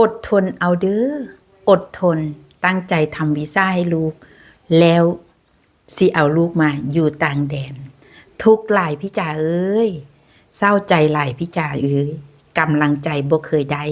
อดทนเอาเด้ออดทนตั้งใจทำวีซ่าให้ลูก แล้วสิเอาลูกมาอยู่ต่างแดน ทุกหลายพี่จ๋าเอ้ยเศร้าใจหลายพี่จ๋าเอ้ยกำลังใจบ่เคยได้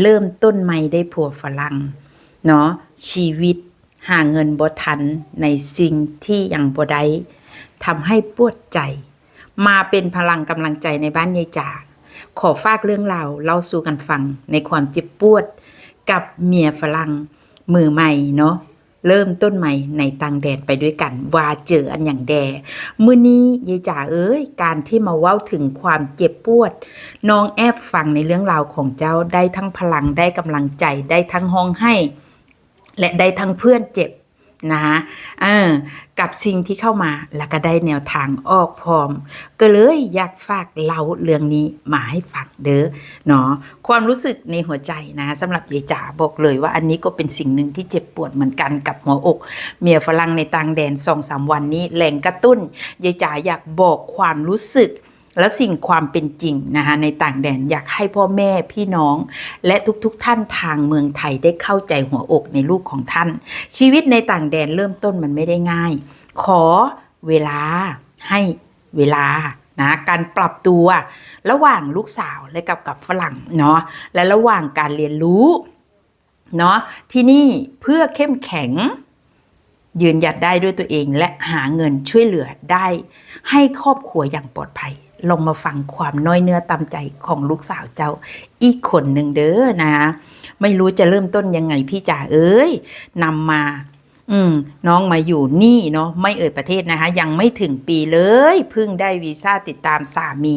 เริ่มต้นใหม่ได้ผัวฝรั่งเนาะชีวิตหาเงินบ่ทันในสิ่งที่ยังบ่ได้ทำให้ปวดใจ มาเป็นพลังกำลังใจในบ้านยายจ๋า ขอฝากเรื่องราวเล่าสู่กันฟังในความเจ็บปวดกับเมียฝรั่งมือใหม่เนาะเริ่มต้นใหม่ในต่างแดนไปด้วยกันว่าเจออันอย่างแดมื้อนี้ยายจ๋าเอ้ยการที่มาเว้าถึงความเจ็บปวด น้องแอบฟังในเรื่องราวของเจ้าได้ทั้งพลังได้กำลังใจได้ทั้งห้องให้ และได้ทั้งเพื่อนเจ็บ นะคะเออกับสิ่งที่เข้ามาแล้วก็ได้แนวทางออกพร้อม ก็เลยอยากฝากเล่าเรื่องนี้มาให้ฟังเด้อเนาะความรู้สึกในหัวใจนะสำหรับยายจ๋าบอกเลยว่าอันนี้ก็เป็นสิ่งหนึ่งที่เจ็บปวดเหมือนกันกับหัวอก เมียฝรั่งในต่างแดนสองสามวันนี้แหล่งกระตุ้นยายจ๋าอยากบอกความรู้สึก และสิ่งความเป็นจริงนะคะในต่างแดนอยากให้พ่อแม่พี่น้อง และทุกๆทท่านทางเมืองไทยได้เข้าใจหัวอกในลูกของท่าน ชีวิตในต่างแดนเริ่มต้นมันไม่ได้ง่าย ขอเวลาให้เวลานะการปรับตัวระหว่างลูกสาวและกับกับฝรั่งเนาะและระหว่างการเรียนรู้เนาะที่นี่เพื่อเข้มแข็งยืนหยัดได้ด้วยตัวเองและหาเงินช่วยเหลือได้ ให้ครอบครัวอย่างปลอดภัย ลองมาฟังความน้อยเนื้อตามใจของลูกสาวเจ้า อีกคนหนึ่งเด้อนะ ไม่รู้จะเริ่มต้นยังไงพี่จ๋าเอ้ยนำมา อืม น้องมาอยู่นี่เนาะไม่เอ่ยประเทศนะคะ ยังไม่ถึงปีเลยเพิ่งได้วีซ่าติดตามสามี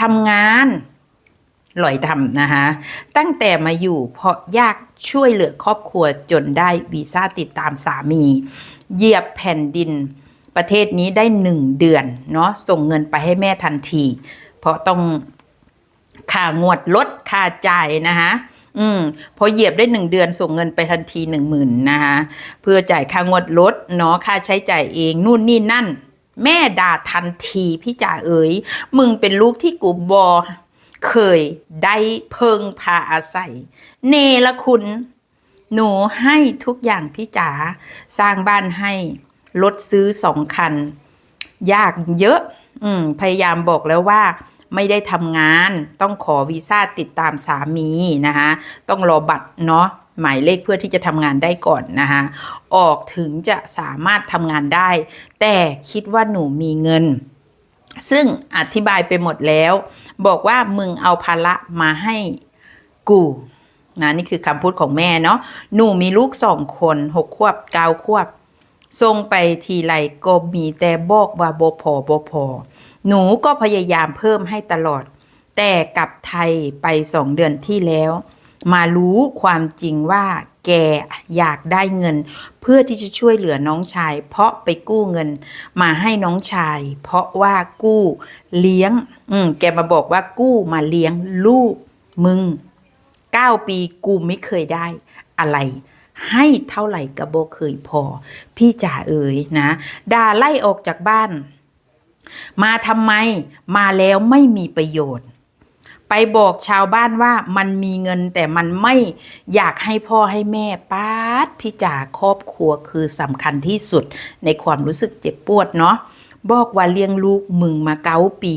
ทำงานหลอยทำนะคะตั้งแต่มาอยู่เพราะยากช่วยเหลือครอบครัวจนได้วีซ่าติดตามสามี เหยียบแผ่นดิน ประเทศนี้ได้หนึ่งเดือนเนาะส่งเงินไปให้แม่ทันที เพราะต้องค่างวดลดค่าจ่ายนะคะอืมพอเหยียบได้หนึ่งเดือนส่งเงินไปทันทีหนึ่งหมื่นนะคะเพื่อจ่ายค่างวดรถเนาะค่าใช้จ่ายเองนู่นนี่นั่น แม่ด่าทันทีพี่จ๋าเอ๋ยมึงเป็นลูกที่กูบอเคยได้เพิงพาอาศัย เนละคุณ หนูให้ทุกอย่างพี่จ๋าสร้างบ้านให้ รถซื้อสองคัน ยากเยอะ อืม พยายามบอกแล้วว่าไม่ได้ทำงานต้องขอวีซ่าติดตามสามีนะคะต้องรอบัตรเนาะหมายเลขเพื่อที่จะทำงานได้ก่อนนะคะออกถึงจะสามารถทำงานได้ แต่คิดว่าหนูมีเงิน ซึ่งอธิบายไปหมดแล้ว บอกว่ามึงเอาภาระมาให้กูนะนี่คือคำพูดของแม่เนาะหนูมีลูกสองคนหกขวบเก้าขวบ ส่งไปทีไรก็มีแต่บอกว่าบพอบพอ หนูก็พยายามเพิ่มให้ตลอด แต่กลับไทยไปสองเดือนที่แล้ว มารู้ความจริงว่าแกอยากได้เงิน เพื่อที่จะช่วยเหลือน้องชาย เพราะไปกู้เงิน มาให้น้องชาย เพราะว่ากู้เลี้ยง อืมแกมาบอกว่ากู้มาเลี้ยงลูกมึงเก้าปีกูไม่เคยได้อะไร ให้เท่าไหร่ก็บ่เคยพอ พี่จ๋าเอ๋ยนะด่าไล่ออกจากบ้าน มาทำไมมาแล้วไม่มีประโยชน์ ไปบอกชาวบ้านว่ามันมีเงินแต่มันไม่อยากให้พ่อให้แม่ป้าดพี่จ๋าครอบครัวคือสำคัญที่สุดในความรู้สึกเจ็บปวดเนาะ บอกว่าเลี้ยงลูกมึงมาเก้าปี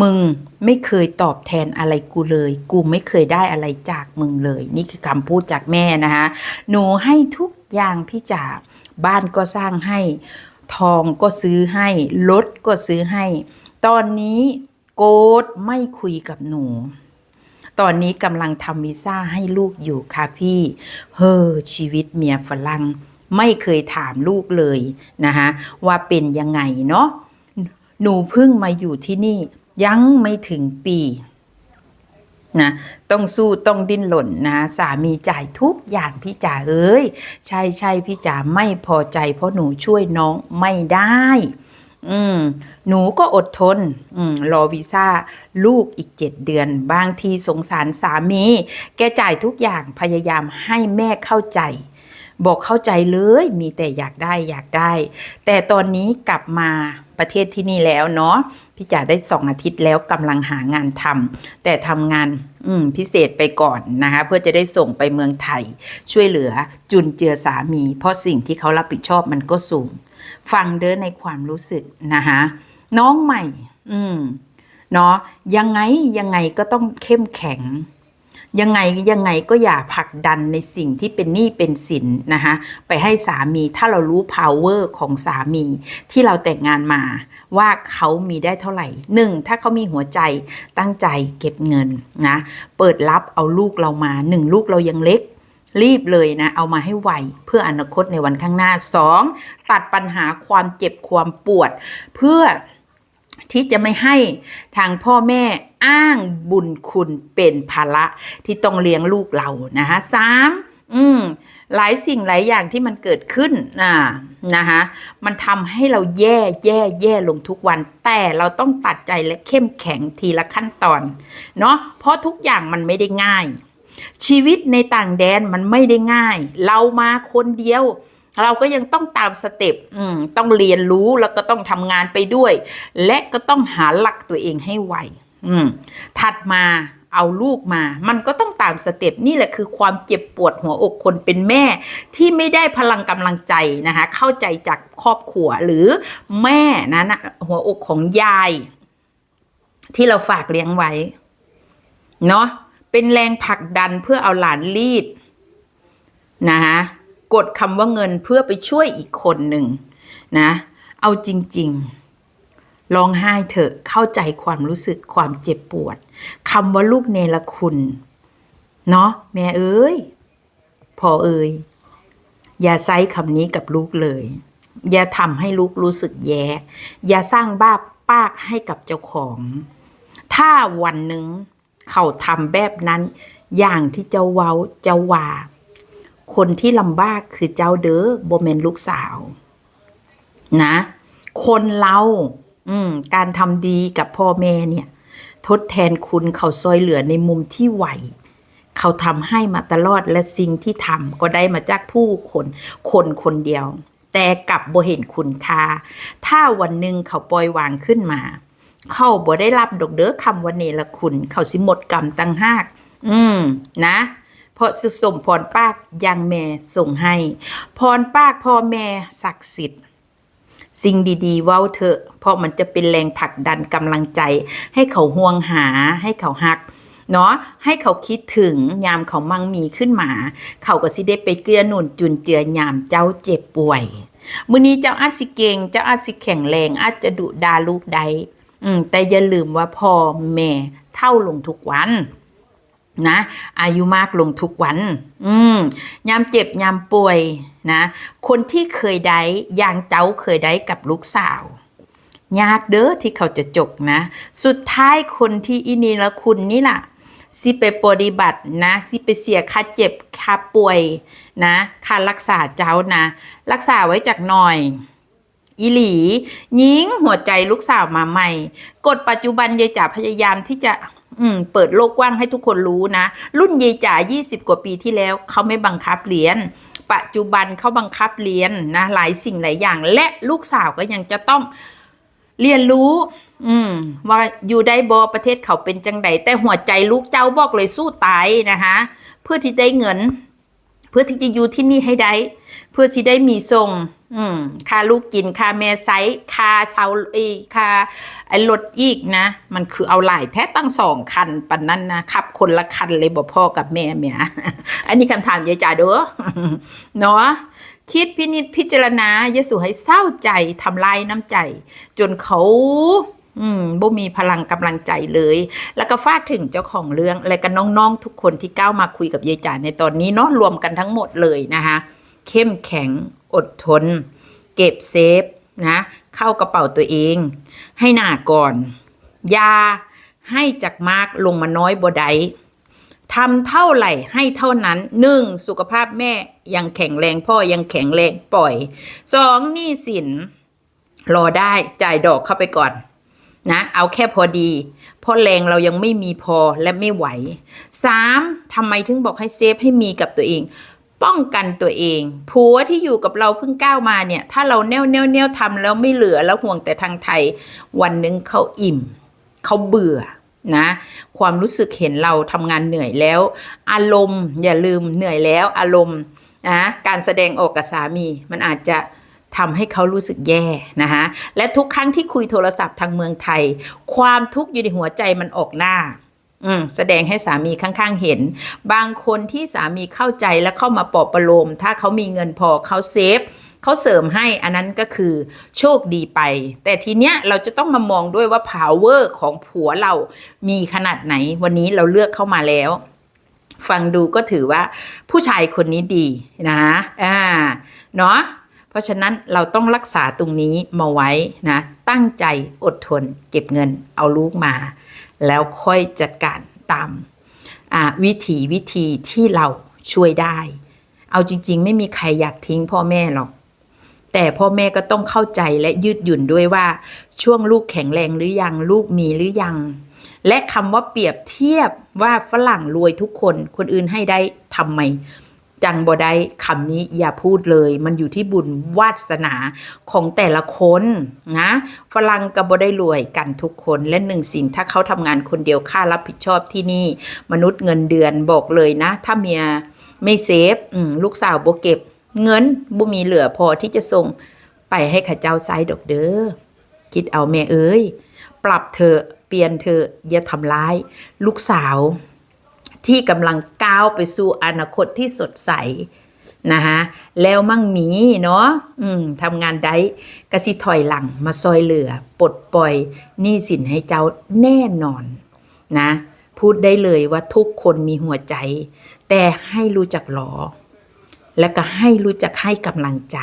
มึงไม่เคยตอบแทนอะไรกูเลย กูไม่เคยได้อะไรจากมึงเลย นี่คือคำพูดจากแม่นะคะหนูให้ทุกอย่างพี่จ๋าบ้านก็สร้างให้ทองก็ซื้อให้รถก็ซื้อให้ ตอนนี้โกดไม่คุยกับหนู ตอนนี้กำลังทำวีซ่าให้ลูกอยู่ค่ะพี่ เฮ้อชีวิตเมียฝรั่ง ไม่เคยถามลูกเลยนะคะว่าเป็นยังไงเนาะหนูเพิ่งมาอยู่ที่นี่ยังไม่ถึงปีนะต้องสู้ต้องดิ้นหล่นนะสามีจ่ายทุกอย่างพี่จ๋าเอ้ยใช่ใช่พี่จ๋าไม่พอใจ เพราะหนูช่วยน้องไม่ได้ อืมหนูก็อดทน อืมรอวีซ่าลูกอีกเจ็ดเดือน บางทีสงสารสามี แกจ่ายทุกอย่างพยายามให้แม่เข้าใจ บอกเข้าใจเลยมีแต่อยากได้อยากได้ แต่ตอนนี้กลับมาประเทศที่นี่แล้วเนาะพี่จ๋าได้สองอาทิตย์แล้วกำลังหางานทำแต่ทำงานพิเศษไปก่อนนะคะเพื่อจะได้ส่งไปเมืองไทย ช่วยเหลือจุนเจือสามี เพราะสิ่งที่เขารับผิดชอบมันก็สูง ฟังเด้อในความรู้สึกนะคะน้องใหม่ อืมเนาะยังไงยังไงก็ต้องเข้มแข็ง ยังไงยังไงก็อย่าผลักดันในสิ่งที่เป็นหนี้เป็นสินนะคะไปให้สามีถ้าเรารู้ power ของสามีที่เราแต่งงานมาว่าเขามีได้เท่าไหร่หนึ่งถ้าเขามีหัวใจตั้งใจเก็บเงินนะเปิดรับเอาลูกเรามาหนึ่งลูกเรายังเล็กรีบเลยนะ เอามาให้ไวเพื่ออนาคตในวันข้างหน้าสองตัดปัญหาความเจ็บความปวด เพื่อ ที่จะไม่ให้ทางพ่อแม่อ้างบุญคุณเป็นภาระที่ต้องเลี้ยงลูกเรานะคะสามอืมหลายสิ่งหลายอย่างที่มันเกิดขึ้นนะนะคะมันทำให้เราแย่แย่แย่ลงทุกวัน แต่เราต้องตัดใจและเข้มแข็งทีละขั้นตอนเนาะเพราะทุกอย่างมันไม่ได้ง่าย ชีวิตในต่างแดนมันไม่ได้ง่าย เรามาคนเดียว เราก็ยังต้องตามสเต็ปอืมต้องเรียนรู้แล้วก็ต้องทำงานไปด้วย และก็ต้องหาหลักตัวเองให้ไวอืมถัดมาเอาลูกมา มันก็ต้องตามสเต็ปนี่แหละคือความเจ็บปวดหัวอกคนเป็นแม่ ที่ไม่ได้พลังกำลังใจนะคะเข้าใจจากครอบครัวหรือแม่นะนะหัวอกของยาย ที่เราฝากเลี้ยงไว้เนาะเป็นแรงผลักดันเพื่อเอาหลานรีดนะคะ กดคำว่าเงินเพื่อไปช่วยอีกคนหนึ่งนะ เอาจริง ๆ ร้องไห้เถอะเข้าใจความรู้สึกความเจ็บปวดคำว่าลูกเนรคุณเนาะแม่เอ้ยพ่อเอ้ยอย่าใช้คำนี้กับลูกเลย อย่าทำให้ลูกรู้สึกแย่อย่าสร้างบ้าปากให้กับเจ้าของ ถ้าวันหนึ่งเขาทำแบบนั้น อย่างที่เจ้าเว้าเจ้าว่า คนที่ลำบากคือเจ้าเด้อโบเมนลูกสาว นะ คนเราการทำดีกับพ่อแม่เนี่ย ทดแทนคุณเขาซอยเหลือในมุมที่ไหว เขาทำให้มาตลอดและสิ่งที่ทำก็ได้มาจากผู้คนคนคนเดียว แต่กลับบ่เห็นคุณค่า ถ้าวันหนึ่งเขาปล่อยวางขึ้นมา เขาบ่ได้รับดอกเด้อคำว่าเนรคุณ เขาสิหมดกรรมตั้งหาก อืม นะ เพราะสสมพรปากยังแม่ส่งให้ พรปากพ่อแม่ศักดิ์สิทธิ์สิ่งดีๆ เว้าเถอะ เพราะมันจะเป็นแรงผลักดันกำลังใจ ให้เขาห่วงหาให้เขาฮักเนาะให้เขาคิดถึงยามเขามั่งมีขึ้นมา เขาก็สิได้ไปเกลือหนุนจุนเจือยามเจ้าเจ็บป่วย มื้อนี้เจ้าอาจสิเก่งเจ้าอาจสิแข็งแรงอาจจะดุดาลูกใด อืมแต่อย่าลืมว่าพ่อแม่เท่าลงทุกวัน นะอายุมากลงทุกวัน อืมยามเจ็บยามป่วยนะ คนที่เคยได้ยางเจ้าเคยได้กับลูกสาวยากเด้อที่เขาจะจกนะ สุดท้ายคนที่อินีและคุณนี่ล่ะสิไปปฏิบัตินะสิไปเสียค่าเจ็บค่าป่วยนะค่ารักษาเจ้านะ รักษาไว้จากหน่อยอีหลียิงหัวใจลูกสาวมาใหม่ กฎปัจจุบันยายจ๋าพยายามที่จะ อืมเปิดโลกกว้างให้ทุกคนรู้นะ รุ่นยายจ๋า20 กว่าปีที่แล้วเขาไม่บังคับเรียน ปัจจุบันเขาบังคับเรียนนะหลายสิ่งหลายอย่าง และลูกสาวก็ยังจะต้องเรียนรู้ อืม ว่าอยู่ได้บอประเทศเขาเป็นจังไดแต่หัวใจลูกเจ้าบอกเลยสู้ตายนะคะ เพื่อที่ได้เงิน เพื่อที่จะอยู่ที่นี่ให้ได้ เพื่อที่ได้มีทรงอืมค่าลูกกินค่าแม่ไซค่าเสาเอยค่าไอ้รถอีกนะ มันคือเอาหลายแท้ตั้งสองคันปันนั้นนะขับ คนละคันเลยบ่พ่อกับแม่เมียอันนี้คำถามยายจ๋าเด้อเนาะคิดพินิจพิจารณายสูให้เศร้าใจทำลายน้ำใจ จนเขาอืมบ่มีพลังกำลังใจเลย แล้วก็ฝากถึงเจ้าของเรื่อง และก็น้องๆทุกคนที่ก้าวมาคุยกับยายจ๋าในตอนนี้เนาะรวมกันทั้งหมดเลยนะคะ เข้มแข็ง อดทน เก็บเซฟนะ เข้ากระเป๋าตัวเอง ให้หนาก่อนยาให้จากมากลงมาน้อยบ่ใดทำเท่าไหร่ให้เท่านั้นหนึ่งสุขภาพแม่ยังแข็งแรงพ่อยังแข็งแรงปล่อยสองหนี้สิน รอได้จ่ายดอกเข้าไปก่อน นะ เอาแค่พอดี เพราะแรงเรายังไม่มีพอและไม่ไหวสามทำไมถึงบอกให้เซฟให้มีกับตัวเอง ป้องกันตัวเอง ผัวที่อยู่กับเราเพิ่งก้าวมาเนี่ย ถ้าเราแน่วแน่วแน่วทำแล้วไม่เหลือแล้วห่วงแต่ทางไทย วันหนึ่งเขาอิ่ม เขาเบื่อนะ ความรู้สึกเห็นเราทำงานเหนื่อยแล้ว อารมณ์อย่าลืมเหนื่อยแล้วอารมณ์นะการแสดงออกกับสามีมันอาจจะทำให้เขารู้สึกแย่นะคะและทุกครั้งที่คุยโทรศัพท์ทางเมืองไทย ความทุกข์อยู่ในหัวใจมันออกหน้า แสดงให้สามีข้างๆเห็น บางคนที่สามีเข้าใจและเข้ามาปลอบประโลม ถ้าเขามีเงินพอเขาเซฟเขาเสริมให้อันนั้นก็คือโชคดีไป แต่ทีเนี้ยเราจะต้องมามองด้วยว่า power ของผัวเรามีขนาดไหน วันนี้เราเลือกเข้ามาแล้ว ฟังดูก็ถือว่าผู้ชายคนนี้ดีนะอ่าเนาะเพราะฉะนั้นเราต้องรักษาตรงนี้มาไว้นะ ตั้งใจอดทน เก็บเงินเอาลูกมา แล้วค่อยจัดการตามวิธีวิธีที่เราช่วยได้ เอาจริง ๆ ไม่มีใครอยากทิ้งพ่อแม่หรอก แต่พ่อแม่ก็ต้องเข้าใจและยืดหยุ่นด้วยว่าช่วงลูกแข็งแรงหรือยังลูกมีหรือยัง และคำว่าเปรียบเทียบว่าฝรั่งรวยทุกคนคนอื่นให้ได้ทำไม จังบ่ได้คำนี้อย่าพูดเลย มันอยู่ที่บุญวาสนาของแต่ละคนนะฝรั่งก็บ่ได้รวยกันทุกคนและหนึ่งสิ่งถ้าเขาทำงานคนเดียวค่ารับผิดชอบที่นี่ มนุษย์เงินเดือนบอกเลยนะ ถ้าเมียไม่เซฟลูกสาวบ่เก็บ เงินบ่มีเหลือพอที่จะส่งไปให้ข้าเจ้าไซดอกเด้อคิดเอาแม่เอ้ย ปรับเธอเปลี่ยนเธออย่าทำร้าย ลูกสาว ที่กำลังก้าวไปสู่อนาคตที่สดใสนะคะแล้วมั่งมีเนาะอืมทำงานได้กสิถอยหลังมาซอยเหลือปลดปล่อยหนี้สินให้เจ้าแน่นอนนะพูดได้เลยว่าทุกคนมีหัวใจ แต่ให้รู้จักหลอ แล้วก็ให้รู้จักให้กำลังใจ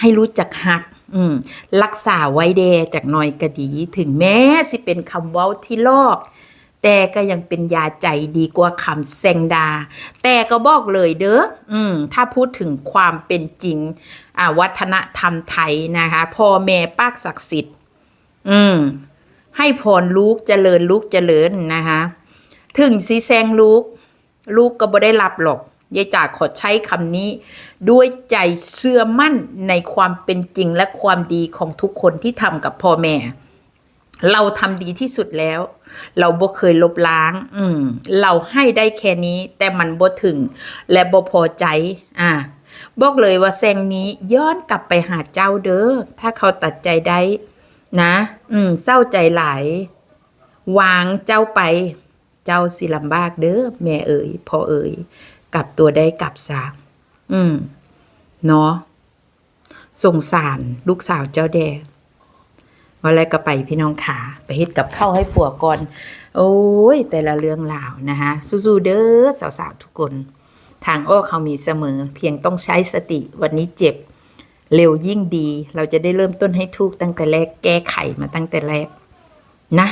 ให้รู้จักหักอืมรักษาไว้เดจากหน้อยกระดี ถึงแม้สิเป็นคำเว้าที่ลอก แต่ก็ยังเป็นยาใจดีกว่าคำแซงดา แต่ก็บอกเลยเด้ออืมถ้าพูดถึงความเป็นจริงอ่าวัฒนธรรมไทยนะคะพ่อแม่ปากศักดิ์สิทธิ์ อืม ให้พรลูกเจริญลูกเจริญนะคะถึงสีแซงลูก ลูกก็บ่ได้รับหรอกยายจ๋าขอใช้คำนี้ ด้วยใจเชื่อมั่นในความเป็นจริงและความดีของทุกคนที่ทำกับพ่อแม่ เราทำดีที่สุดแล้ว เราบ่เคยลบล้าง อืม เราให้ได้แค่นี้ แต่มันบ่ถึง และบ่พอใจ อ่า บอกเลยว่าแซงนี้ย้อนกลับไปหาเจ้าเด้อถ้าเขาตัดใจได้ นะ อืม เศร้าใจหลายวางเจ้าไป เจ้าสิลำบากเด้อแม่เอ๋ยพ่อเอ๋ยกลับตัวได้กลับสามอืม เนาะสงสารลูกสาวเจ้าแดง ว่าอะไรก็ไปพี่น้องขาไปเฮ็ดกับข้าวให้ผัวก่อน โอ้ย แต่ละเรื่องราวนะคะสู้ๆเด้อสาวๆทุกคน ทางอ้อเขามีเสมอ เพียงต้องใช้สติวันนี้เจ็บ เร็วยิ่งดี เราจะได้เริ่มต้นให้ถูกตั้งแต่แรกแก้ไขมาตั้งแต่แรกนะ